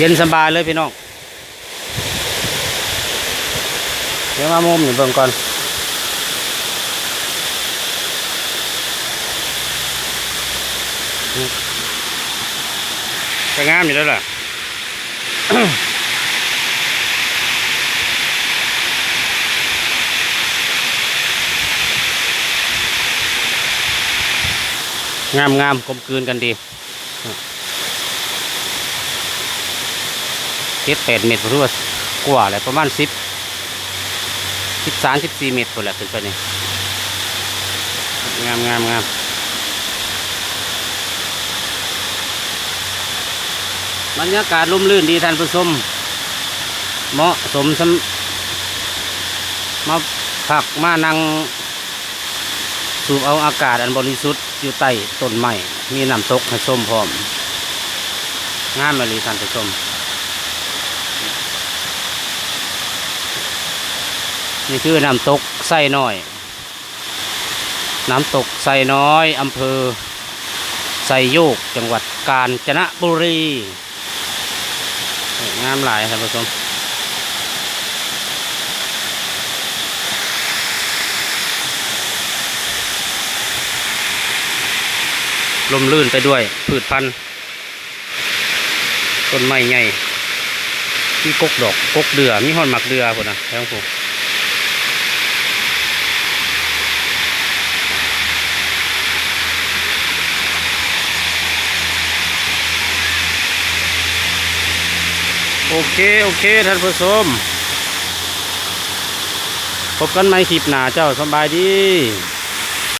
เย็นสบายเลยพี่น้องเดี๋ยวมามุมอยู่เบิ่งก่อนก็งามอยู่แล้วล่ะงามงามกลมกลืนกันดีเจ็ดแปดเมตรรว่ากว่าแหละประมาณสิบสิบสามสิบสี่เมตรคนแหละขึ้นไปนี่งามงามงามบรรยากาศร่มรื่นดีท่านผู้ชมเหมาะสมสมาผักมานั่งสูบเอาอากาศอันบริสุทธิ์อยู่ใต้ต้นไม้มีน้ำตกให้ส้มพร้อมงามเลยท่านผู้ชม นี่คือน้ำตกไส้น้อย น้ำตกไส้น้อยอำเภอไซโยกจังหวัดกาญจนบุรีงามหลายท่านผู้ชมลมลื่นไปด้วยพืชพันธุ์ต้นไม้ใหญ่ มีกกดอกกกเดือมีหอนหมักเดือคนนะแล้วผม โอเค โอเค ท่านผู้ชม พบกันใหม่คลิปหน้าเจ้าสบายดี